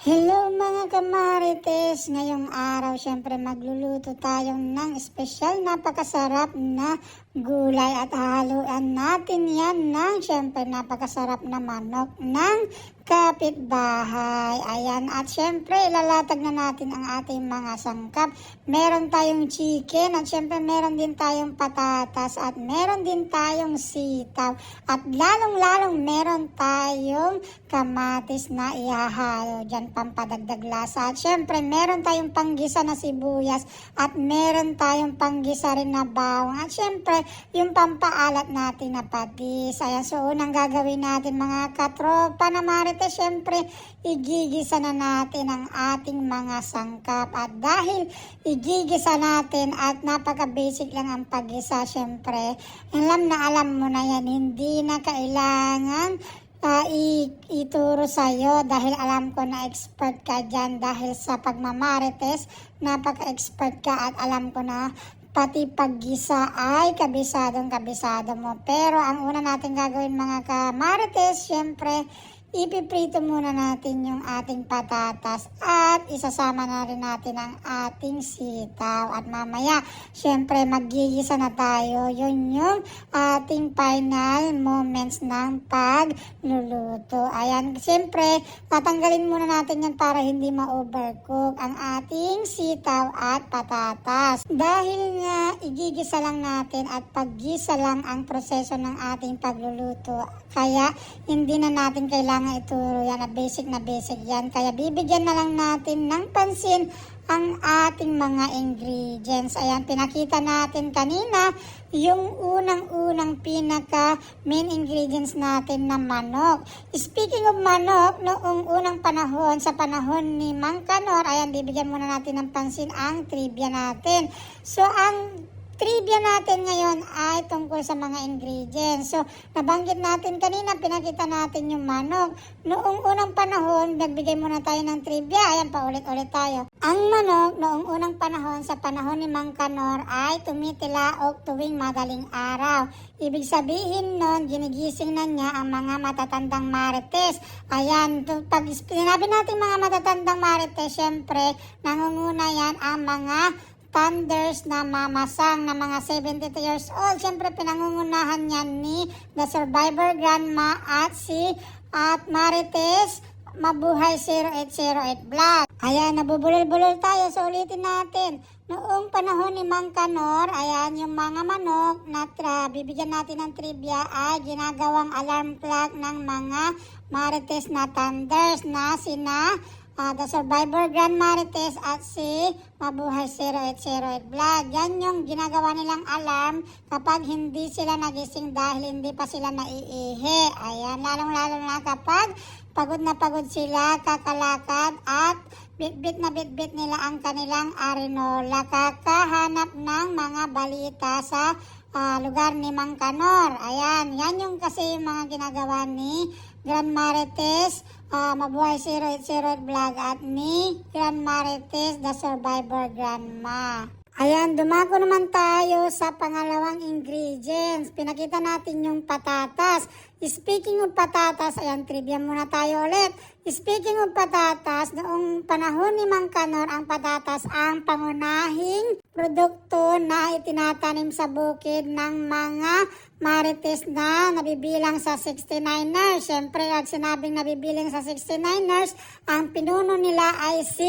Hello mga kamarites! Ngayong araw, syempre magluluto tayo ng espesyal napakasarap na gulay at haluan natin yan ng syempre napakasarap na manok ng kapitbahay. Ayan, at syempre ilalatag na natin ang ating mga sangkap. Meron tayong chicken at syempre meron din tayong patatas at meron din tayong sitaw. At lalong-lalong meron tayong kamatis na ihahalo dyan pampadagdag lasa. At syempre meron tayong panggisa na sibuyas at meron tayong panggisa rin na bawang. At syempre yung pampaalat natin na patis. Ayan, so unang gagawin natin mga katropa na marites, syempre igigisa na natin ang ating mga sangkap. At dahil igigisa natin at napaka-basic lang ang paggisa, syempre, alam na alam mo na yan, hindi na kailangan i- ituro sa'yo dahil alam ko na expert ka dyan dahil sa pagmamarites, napaka-expert ka at alam ko na pati paggisa ay kabisadong kabisado mo. Pero ang una natin gagawin mga kamarites, syempre, ipiprito muna natin yung ating patatas at isasama na rin natin ang ating sitaw. At mamaya, syempre, magigisa na tayo. Yun yung ating final moments ng pagluluto. Ayan, syempre, tatanggalin muna natin yan para hindi ma-overcook ang ating sitaw at patatas. Dahil nga, igigisa lang natin at paggisa lang ang proseso ng ating pagluluto. Kaya, hindi na natin kailangan ituro yan na basic na basic yan. Kaya, bibigyan na lang natin ng pansin ang ating mga ingredients. Ayan, pinakita natin kanina yung unang-unang pinaka main ingredients natin na manok. Speaking of manok, noong unang panahon, sa panahon ni Mang Kanor, ayan, bibigyan muna natin ng pansin ang trivia natin. So, ang trivia natin ngayon ay tungkol sa mga ingredients. So, nabanggit natin kanina, pinakita natin yung manok. Noong unang panahon, nagbigay muna tayo ng trivia. Ayan, paulit-ulit tayo. Ang manok, noong unang panahon, sa panahon ni Mang Kanor, ay tumitilaok tuwing madaling araw. Ibig sabihin nun, ginigising na niya ang mga matatandang marites. Ayan, pag sinabi natin mga matatandang marites, syempre, nangunguna yan ang mga thunders na mamasang na mga 72 years old. Siyempre, pinangungunahan yan ni The Survivor Grandma at si at Marites Mabuhay 0808 Vlog. Ayan, nabubulol-bulol tayo. So, ulitin natin. Noong panahon ni Mang Kanor, ayan, yung mga manok na tra, bibigyan natin ng trivia ay ginagawang alarm clock ng mga Marites na thunders na sina Ah, The Survivor Grand Marites at si Mabuhay 0808 Vlog. Yan yung ginagawa nilang alarm kapag hindi sila nagising dahil hindi pa sila naiihi. Ayan, lalong-lalo na kapag pagod na pagod sila, kakalakad at bitbit na bitbit nila ang kanilang arenola. Kakahanap ng mga balita sa ah, lugar ni Mang Kanor. Ayan, yan yung kasi yung mga ginagawa ni Grand Marites, ah, Mabuhay 0808 Vlog at ni Grand Marites, The Survivor Grandma. Ayan, dumako naman tayo sa pangalawang ingredients. Pinakita natin yung patatas. Speaking of patatas, ayan, trivia muna tayo ulit. Speaking of patatas, noong panahon ni Mang Kanor, ang patatas ang pangunahing produkto na itinatanim sa bukid ng mga marites na nabibilang sa 69ers. Siyempre, at sinabing nabibilang sa 69ers, ang pinuno nila ay si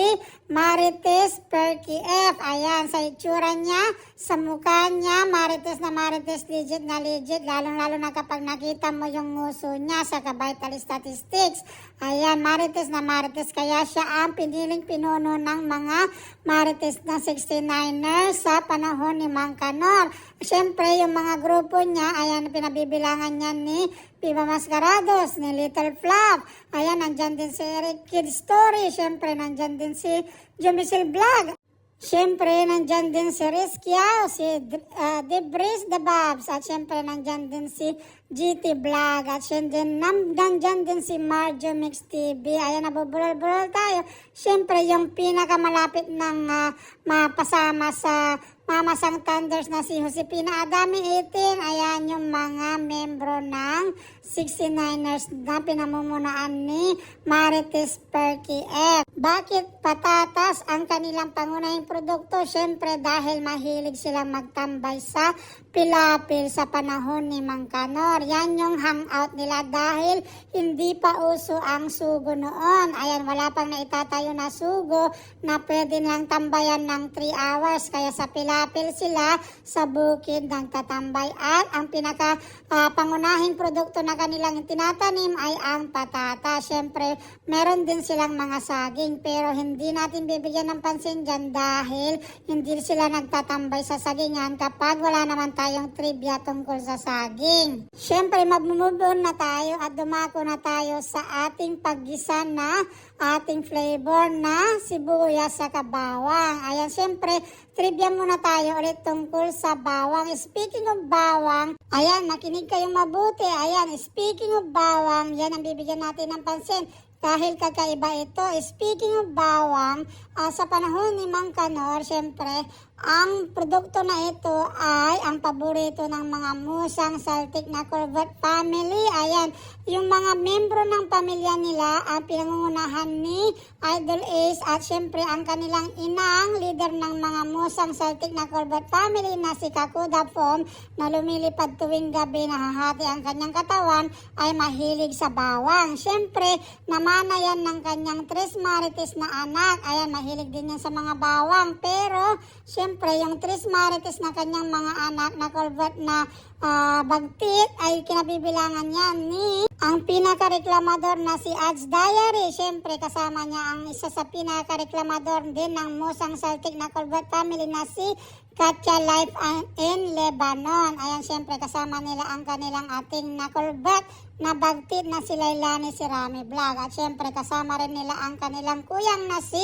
Marites Perky F. Ayan, sa itsura niya, sa mukha niya, marites na marites, legit na legit, lalong-lalo na kapag nakita mo yung nguso niya sa vital statistics. Ayan, marites na marites, kaya siya ang piniling pinuno ng mga marites na 69ers sa panahon ni Mang Kanor. Siyempre, yung mga grupo niya, ayan, pinabibilangan niya ni Piva Mascarados, ni Little Flap. Ayan, nandyan din si Eric Kid Story. Siyempre, nandyan din si Jumisil Vlog. Siyempre, nandyan din si Rizkia, si uh, Debris the Babs, at siyempre, nandyan din si GT Vlog, at siyempre, nam, nandyan din si Marjo Mix TV. Ayan, nabubulol-bulol tayo. Siyempre, yung pinakamalapit ng uh, mapasama sa mamasang thunders na si Josepina Adami 18. Ayan yung mga membro ng 69ers na pinamumunuan ni Marites Perky F. Bakit patatas ang kanilang pangunahing produkto? Siyempre dahil mahilig silang magtambay sa pilapil sa panahon ni Mang Kanor. Yan yung hangout nila dahil hindi pa uso ang sugo noon. Ayan, wala pang naitatayo na sugo na pwede lang tambayan ng 3 hours. Kaya sa pilapil sila sa bukid nagtatambay. At ang pinaka ah, pangunahing produkto na kanilang tinatanim ay ang patata. Siyempre, meron din silang mga saging pero hindi natin bibigyan ng pansin dyan dahil hindi sila nagtatambay sa sagingan kapag wala naman tayong trivia tungkol sa saging. Siyempre, magmumubon na tayo at dumako na tayo sa ating paggisa na ating flavor na sibuyas sa kabawang. Ayan, siyempre, trivia muna tayo ulit tungkol sa bawang. Speaking of bawang, ayan, makinig kayong mabuti. Ayan, speaking of bawang, yan ang bibigyan natin ng pansin dahil kakaiba ito. Speaking of bawang, ah, sa panahon ni Mang Kanor, syempre, ang produkto na ito ay ang paborito ng mga musang saltik na Corvette family. Ayan, yung mga membro ng pamilya nila ang pinangungunahan ni Idol Ace at syempre ang kanilang inang leader ng mga musang saltik na Corvette family na si Kakuda Foam na lumilipad tuwing gabi nahahati ang kanyang katawan ay mahilig sa bawang. Syempre, namana yan ng kanyang tres marites na anak. Ayan, mahilig din yan sa mga bawang. Pero, syempre, yung tres marites na kanyang mga anak na Corvette na ah, bagtit ay kinabibilangan niya ni ang pinakareklamador na si Ads Diary. Syempre, kasama niya ang isa sa pinakareklamador din ng Musang Celtic na Colbert family na si Katya Life in Lebanon. Ayan, syempre, kasama nila ang kanilang ating na Colbert na bagtit na si Lailani si Rami Vlog. At syempre, kasama rin nila ang kanilang kuyang na si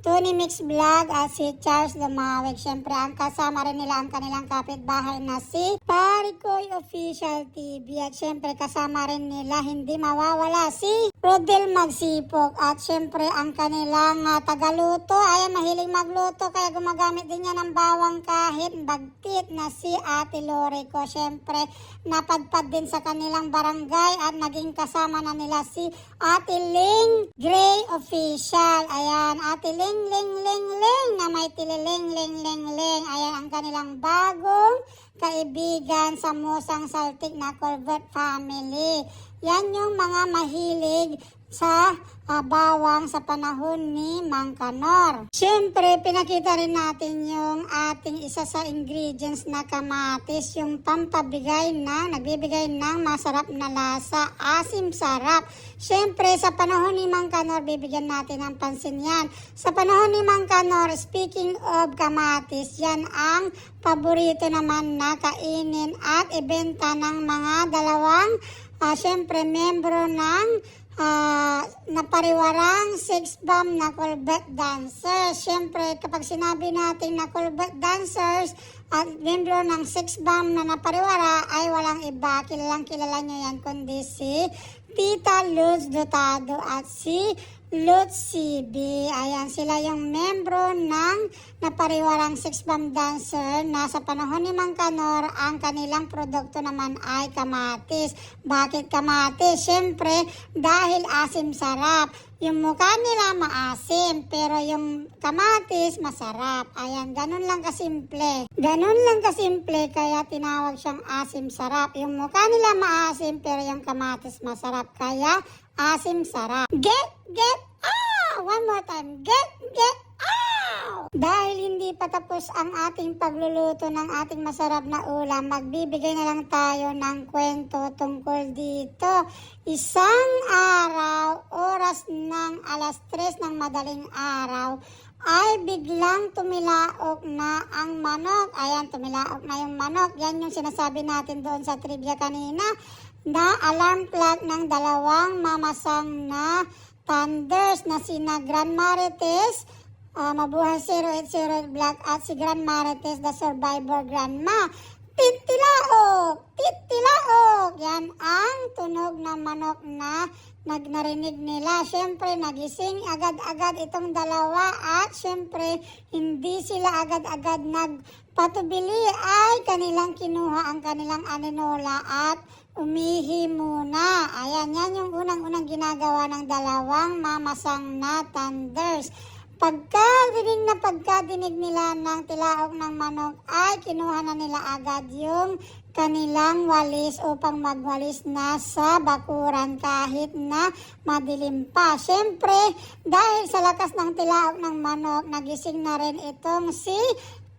Tony Mix Vlog at si Charles Dumawig. Syempre, ang kasama rin nila ang kanilang kapitbahay na si Parikoy Official TV. At syempre, kasama rin nila hindi mawawala si Rodel Magsipog. At syempre, ang kanilang ah, tagaluto. Ayan, mahilig magluto kaya gumagamit din niya ng bawang kahit bagtit na si Ate Lore ko. Syempre, napadpad din sa kanilang barangay at naging kasama na nila si Ate Ling Gray Official. Ayan, Ate Ling Ling Ling Ling na may tililing Ling Ling Ling. Ayan ang kanilang bagong kaibigan sa Musang Saltik na Corvette family. Yan yung mga mahilig sa bawang sa panahon ni Mang Kanor. Siyempre, pinakita rin natin yung ating isa sa ingredients na kamatis, yung pampabigay na, nagbibigay ng masarap na lasa, asim sarap. Siyempre, sa panahon ni Mang Kanor, bibigyan natin ng pansin yan. Sa panahon ni Mang Kanor, speaking of kamatis, yan ang paborito naman na kainin at ibenta ng mga dalawang, ah, siyempre, membro ng ah napariwarang six bomb na Colbert dancers. Siyempre, kapag sinabi natin na Colbert dancers at membro ng six bomb na napariwara ay walang iba. Kilalang kilala nyo yan kundi si Tita Luz Dotado at si Lutz CB. Ayan, sila yung membro ng napariwarang six bomb dancer na sa panahon ni Mang Kanor, ang kanilang produkto naman ay kamatis. Bakit kamatis? Siyempre, dahil asim sarap. Yung mukha nila maasim, pero yung kamatis masarap. Ayan, ganun lang kasimple. Ganun lang kasimple, kaya tinawag siyang asim sarap. Yung mukha nila maasim, pero yung kamatis masarap. Kaya, asim sarap. Get, get, ah! One more time. Get, get, ah! Dahil hindi pa tapos ang ating pagluluto ng ating masarap na ulam, magbibigay na lang tayo ng kwento tungkol dito. Isang araw, oras ng alas 3 ng madaling araw, ay biglang tumilaok na ang manok. Ayan, tumilaok na yung manok. Yan yung sinasabi natin doon sa trivia kanina na alarm clock ng dalawang mamasang na thunders na sina Grand Marites, ah, Mabuhay 080 Black at si Grand Marites, the Survivor Grandma. Titilaok! Titilaok! Yan ang tunog ng manok na nag narinig nila. Siyempre, nagising agad-agad itong dalawa at siyempre, hindi sila agad-agad nagpatubili ay kanilang kinuha ang kanilang aninola at umihi muna. Ayan, yan yung unang-unang ginagawa ng dalawang mamasang na thunders. Pagkadinig na pagkadinig nila ng tilaok ng manok ay kinuha na nila agad yung kanilang walis upang magwalis na sa bakuran kahit na madilim pa. Siyempre, dahil sa lakas ng tilaok ng manok, nagising na rin itong si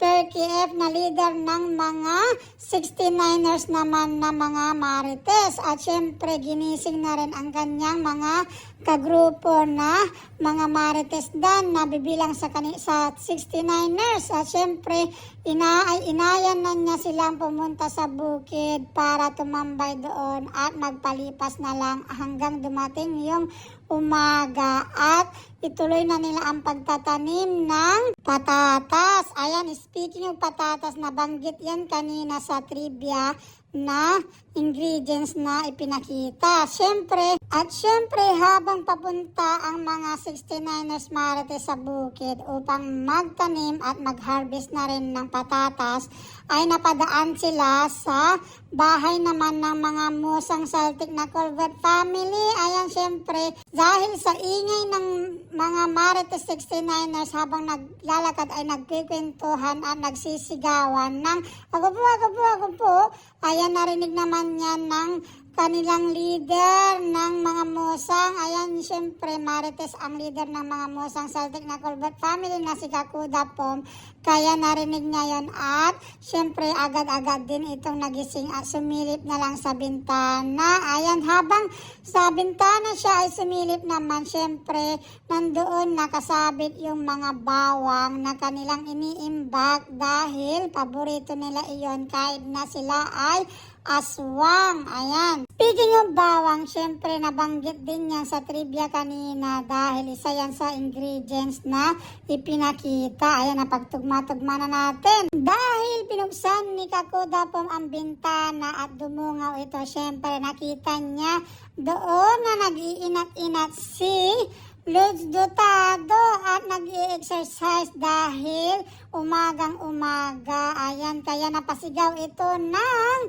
Turkey F na leader ng mga 69ers naman na mga Marites. At syempre, ginising na rin ang kanyang mga kagrupo na mga Marites dan na bibilang sa, kani- sa 69ers. At syempre, ina ay inayan na niya silang pumunta sa bukid para tumambay doon at magpalipas na lang hanggang dumating yung umaga at ituloy na nila ang pagtatanim ng patatas. Ayan, speaking of patatas, nabanggit yan kanina sa trivia na ingredients na ipinakita. Siyempre, at siyempre habang papunta ang mga 69ers Marites sa bukid upang magtanim at mag-harvest na rin ng patatas, ay napadaan sila sa bahay naman ng mga musang Celtic na Colbert family. Ayan, siyempre, dahil sa ingay ng mga Marites 69ers habang naglalakad ay nagkikwentuhan at nagsisigawan ng ako po, ako po, ako po. Ayan, narinig naman yan ng kanilang leader ng mga musang. Ayan, siyempre, Marites ang leader ng mga musang Celtic na Colbert family na si Kakuda Pom. Kaya narinig niya yon at siyempre agad-agad din itong nagising at sumilip na lang sa bintana. Ayan, habang sa bintana siya ay sumilip naman, siyempre nandoon nakasabit yung mga bawang na kanilang iniimbak dahil paborito nila iyon kahit na sila ay aswang. Ayan. Speaking of bawang, syempre nabanggit din yan sa trivia kanina dahil isa yan sa ingredients na ipinakita. Ayan, napagtugma-tugma na natin. Dahil pinuksan ni Kakuda Pom ang bintana at dumungaw ito, syempre nakita niya doon na nag-iinat-inat si Lods Dotado at nag exercise dahil umagang umaga. Ayan, kaya napasigaw ito ng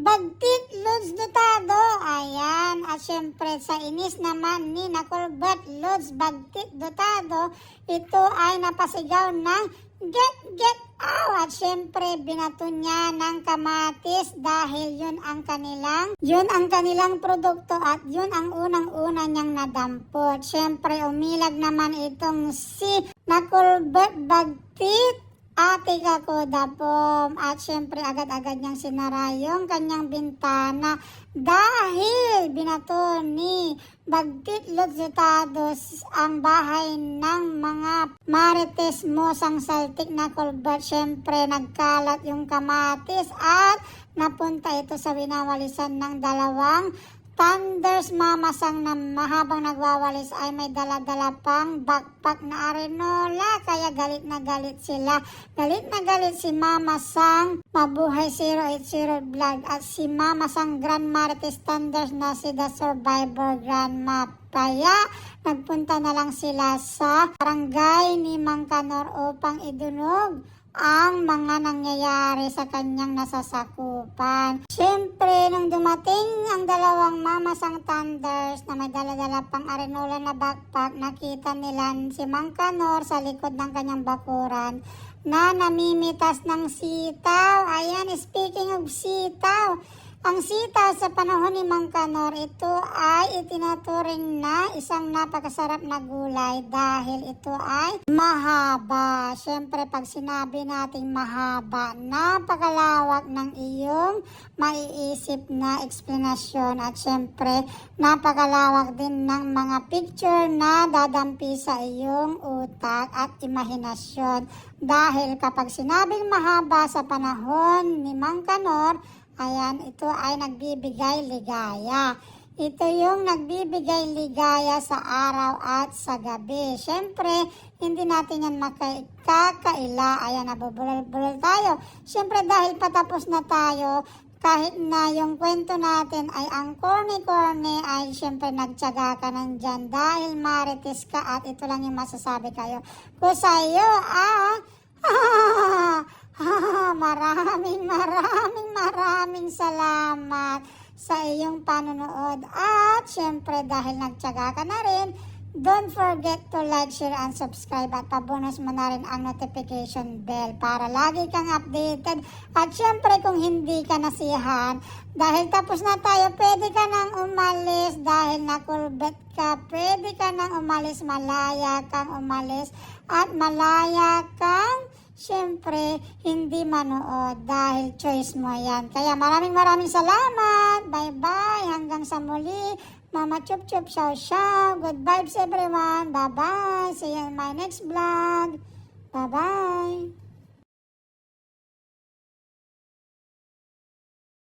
Bagtit Lods Dotado. Ayan. At syempre sa inis naman ni Nakulbat Lods Bagtit Dotado, ito ay napasigaw ng Get, get out! At syempre, binato niya ng kamatis dahil yun ang kanilang, yun ang kanilang produkto at yun ang unang-una niyang nadampot. Syempre, umilag naman itong si Nakulbat Bagtit Ate Kakoda Pom. At syempre agad-agad niyang sinara yung kanyang bintana dahil binato ni Bagtit Lodzetados ang bahay ng mga Marites Mosang Celtic na Colbert. Syempre nagkalat yung kamatis at napunta ito sa winawalisan ng dalawang Thunders mamasang na mahabang nagwawalis ay may dala-dala pang backpack na arenola kaya galit na galit sila. Galit na galit si Mama Sang Mabuhay 080 Vlog at si Mama Sang Grand Marites Thunders na si The Survivor Grandma. Kaya nagpunta na lang sila sa barangay ni Mang Kanor upang idunog ang mga nangyayari sa kanyang nasasakupan. Siyempre, nung dumating ang dalawang mamasang thunders na may dala-dala pang arenola na backpack, nakita nila si Mang Kanor sa likod ng kanyang bakuran na namimitas ng sitaw. Ayan, speaking of sitaw, ang sitaw sa panahon ni Mang Kanor, ito ay itinaturing na isang napakasarap na gulay dahil ito ay mahaba. Siyempre, pag sinabi nating mahaba, napakalawak ng iyong maiisip na eksplanasyon at siyempre, napakalawak din ng mga picture na dadampi sa iyong utak at imahinasyon. Dahil kapag sinabing mahaba sa panahon ni Mang Kanor, Ayan, ito ay nagbibigay ligaya. Ito yung nagbibigay ligaya sa araw at sa gabi. Siyempre, hindi natin yan makakaila. Ayan, nabubulol-bulol tayo. Siyempre, dahil patapos na tayo, kahit na yung kwento natin ay ang corny-corny ay syempre nagtyaga ka nandyan dahil marites ka at ito lang yung masasabi kayo ko sa'yo ah maraming maraming maraming salamat sa iyong panonood at syempre dahil nagtyaga ka na rin Don't forget to like, share, and subscribe at pabonus mo na rin ang notification bell para lagi kang updated. At syempre kung hindi ka nasihan, dahil tapos na tayo, pwede ka nang umalis dahil nakulbet ka. Pwede ka nang umalis, malaya kang umalis at malaya kang syempre hindi manood dahil choice mo yan. Kaya maraming maraming salamat. Bye-bye. Hanggang sa muli. Mama Chup Chup Chow Chow. Good vibes everyone. Bye-bye. See you in my next vlog. Bye-bye.